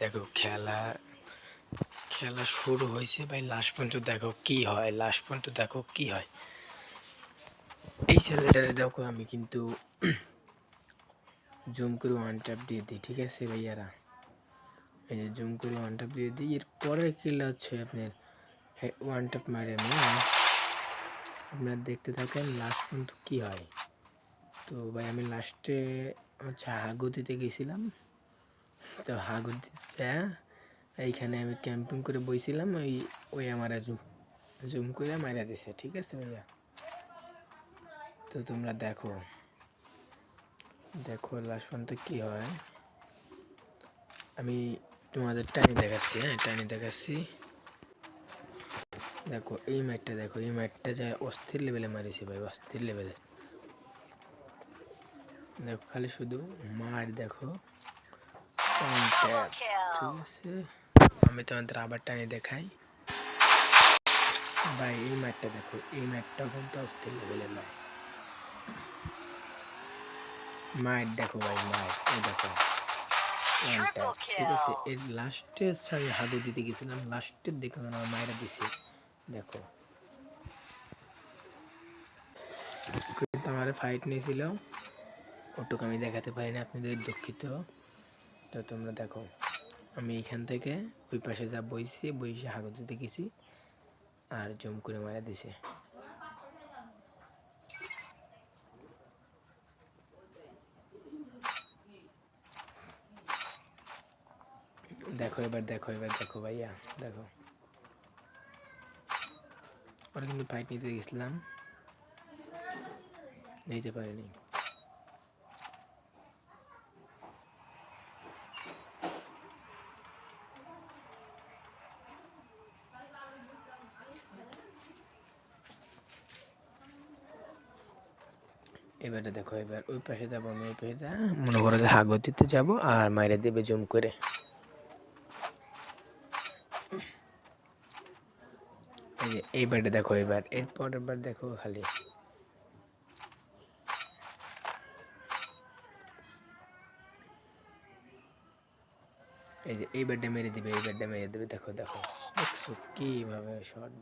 দেখো খেলা খেলা শুরু হয়েছে ভাই লাস্ট পর্যন্ত দেখো কি হয় লাস্ট পর্যন্ত দেখো কি হয়। এই ছেলেটারে দেখো আমি কিন্তু জুম করে ওয়ান ট্যাপ দিয়ে দিই, ঠিক আছে ভাইয়ারা? এই যে জুম করে ওয়ান ট্যাপ দিয়ে দিই, এর পরের কিলা হচ্ছে আপনার ওয়ান ট্যাপ মারে আমি আপনার দেখতে থাকেন লাস্ট পর্যন্ত কী হয়। তো ভাই আমি লাস্টে হচ্ছে হাগুতিতে গেছিলাম। তো হাগুতিতে যা এইখানে আমি ক্যাম্পিং করে বইছিলাম, ওই ওই আমার জুম জুম করে মারা দিছে, ঠিক আছে ভাইয়া? তো তোমরা দেখো দেখো লাস্ট পর্যন্ত কী হয়। আমি তোমাদের টানি দেখাচ্ছি হ্যাঁ টানি দেখাচ্ছি। দেখো, এই ম্যাটটা দেখো, এই ম্যাটটা যা অস্থির লেভেলে মারিছে ভাই, অস্থির লেভেলে। দেখো, খালি শুধু মার, দেখো। আমি তোমাদের আবার টানি দেখাই ভাই এই ম্যাটটা দেখো এই ম্যাটটাও কিন্তু অস্থির লেভেলে মার মায়ের দেখো ভাই মায়ের এই দেখো ঠিক আছে এর লাস্টে আমি হাগু দিতে গেছিলাম লাস্টের দেখো আমার মায়েরা দিছে দেখো আমার ফাইট নিয়েছিল ওটুকু আমি দেখাতে পারি না আপনাদের দুঃখিত তো তোমরা দেখো, আমি এখান থেকে ওই পাশে যা বইছি বইসে হাগু দিতে গেছি, আর জম করে মারা দিছে। দেখো এবার দেখো এবার, দেখো ভাইয়া, দেখো। ওরা কিন্তু ফাইট নিতে গেছিলাম। নিতে পারিনি। এবারে দেখো, এবার ওই পাশে যাব আমি, ওই পাশে যা, মনে করো যে হাগতিতে যাব, আর মাইরে দেবে জুম করে। এইবারে দেখো, এবার, এরপর এবার দেখো খালি। এই যে এই বেডটা মেরে দিবে এই বেডটা মেরে দিবে, দেখো দেখো। দেখছ কীভাবে শর্ট